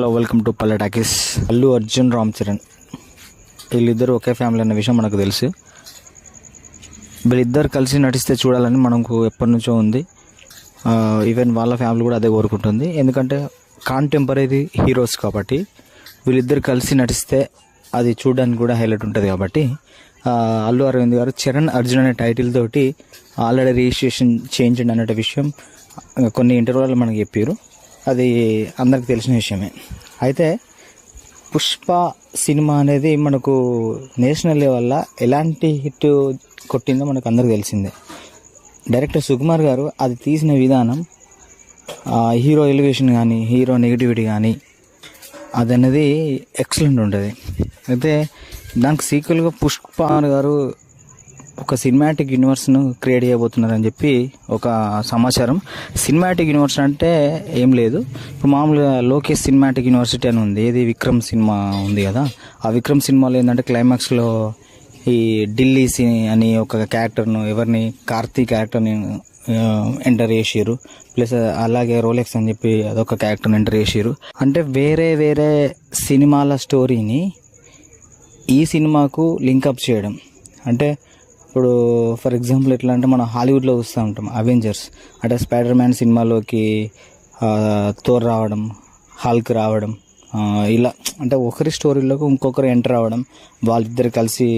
Hello welcome to Palle talkies Allu Arjun Ram Charan. వీళ్ళిద్దరు ఒకే family అన్న విషయం మనకు తెలుసు. వీళ్ళిద్దరు కలిసి నటిస్తే చూడాలని మనకు ఎప్పటి నుంచో ఉంది. ఈవెన్ వాళ్ళ ఫ్యామిలీ కూడా అదే కోరుకుంటుంది. ఎందుకంటే కాంటెంపరీ హీరోస్ కాబట్టి వీళ్ళిద్దరు కలిసి నటిస్తే అది చూడడానికి కూడా హైలైట్ ఉంటుంది కాబట్టి అల్లు అరవింద్ గారు చరణ్ అర్జున్ అనే టైటిల్ తోటి ఆల్రెడీ రిజిస్ట్రేషన్ చేయించండి అనే విషయం కొన్ని ఇంటర్వ్యూలో మనకి చెప్పారు. అది అందరికి తెలిసిన విషయమే. అయితే పుష్ప సినిమా అనేది మనకు నేషనల్ లెవెల్లో ఎలాంటి హిట్ కొట్టిందో మనకు అందరికి తెలిసిందే. డైరెక్టర్ సుకుమార్ గారు అది తీసిన విధానం హీరో ఎలివేషన్ కానీ హీరో నెగిటివిటీ కానీ అది అనేది ఎక్సలెంట్ ఉంటుంది. అయితే దానికి సీక్వెల్గా పుష్ప గారు ఒక సినిమాటిక్ యూనివర్స్ను క్రియేట్ చేయబోతున్నారని చెప్పి ఒక సమాచారం. సినిమాటిక్ యూనివర్స్ అంటే ఏం లేదు. ఇప్పుడు మామూలుగా లోకేష్ సినిమాటిక్ యూనివర్సిటీ అని ఉంది. ఏది? విక్రమ్ సినిమా ఉంది కదా. ఆ విక్రమ్ సినిమాలో ఏంటంటే క్లైమాక్స్లో ఈ ఢిల్లీ సిని అని ఒక క్యారెక్టర్ను ఎవరిని? కార్తీ క్యారెక్టర్ని ఎంటర్ చేసిర్రు. ప్లస్ అలాగే రోలెక్స్ అని చెప్పి అదొక క్యారెక్టర్ని ఎంటర్ చేసిర్రు. అంటే వేరే వేరే సినిమాల స్టోరీని ఈ సినిమాకు లింకప్ చేయడం. అంటే ఇప్పుడు ఫర్ ఎగ్జాంపుల్ ఎట్లా అంటే మనం హాలీవుడ్లో చూస్తూ ఉంటాం అవెంజర్స్ అంటే స్పైడర్ మ్యాన్ సినిమాలోకి తోర్ రావడం హాల్క్ రావడం ఇలా అంటే ఒకరి స్టోరీలోకి ఇంకొకరు ఎంటర్ అవ్వడం వాళ్ళిద్దరు కలిసి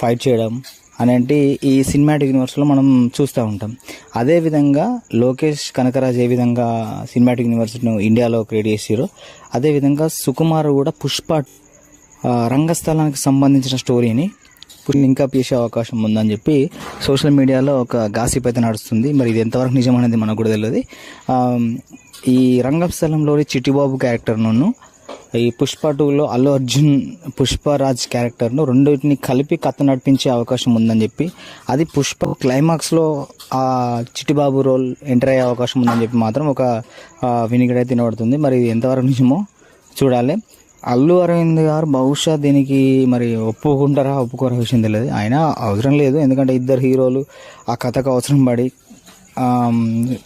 ఫైట్ చేయడం అనేటి ఈ సినిమాటిక్ యూనివర్స్లో మనం చూస్తూ ఉంటాం. అదేవిధంగా లోకేష్ కనకరాజ్ ఏ విధంగా సినిమాటిక్ యూనివర్స్ను ఇండియాలో క్రియేట్ చేసారో అదేవిధంగా సుకుమార్ కూడా పుష్ప రంగస్థలానికి సంబంధించిన స్టోరీని ఇప్పుడు ఇంకా పీసే అవకాశం ఉందని చెప్పి సోషల్ మీడియాలో ఒక గాసిప్ అయితే నడుస్తుంది. మరి ఇది ఎంతవరకు నిజం అనేది మనకు కూడా తెలియదు. ఈ రంగస్థలంలోని చిట్టిబాబు క్యారెక్టర్ను ఈ పుష్ప టూలో అల్లు అర్జున్ పుష్పరాజ్ క్యారెక్టర్ను రెండింటిని కలిపి కథ నడిపించే అవకాశం ఉందని చెప్పి అది పుష్ప క్లైమాక్స్లో ఆ చిట్టిబాబు రోల్ ఎంటర్ అయ్యే అవకాశం ఉందని చెప్పి మాత్రం ఒక వినిగడైతే తినబడుతుంది మరి ఇది ఎంతవరకు నిజమో చూడాలి. అల్లు అరవింద్ గారు బహుశా దీనికి మరి ఒప్పుకుంటారా ఒప్పుకోరా విషయం తెలియదు. ఆయన అవసరం లేదు ఎందుకంటే ఇద్దరు హీరోలు ఆ కథకు అవసరం పడి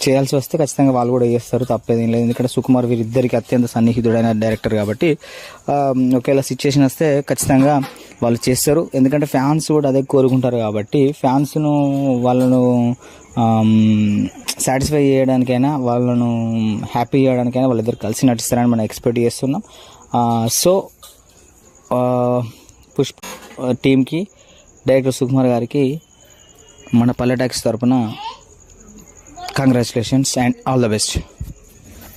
చేయాల్సి వస్తే ఖచ్చితంగా వాళ్ళు కూడా చేస్తారు తప్పేదేం లేదు. ఎందుకంటే సుకుమార్ వీరిద్దరికి అత్యంత సన్నిహితుడైన డైరెక్టర్ కాబట్టి ఒకవేళ సిచ్యుయేషన్ వస్తే ఖచ్చితంగా వాళ్ళు చేస్తారు. ఎందుకంటే ఫ్యాన్స్ కూడా అదే కోరుకుంటారు కాబట్టి ఫ్యాన్స్ను వాళ్ళను సాటిస్ఫై చేయడానికైనా వాళ్ళను హ్యాపీ చేయడానికైనా వాళ్ళిద్దరు కలిసి నటిస్తారని మనం ఎక్స్పెక్ట్ చేస్తున్నాం. సో పుష్ప టీంకి డైరెక్టర్ సుకుమార్ గారికి మన పల్లెటాక్స్ తరపున congratulations and all the best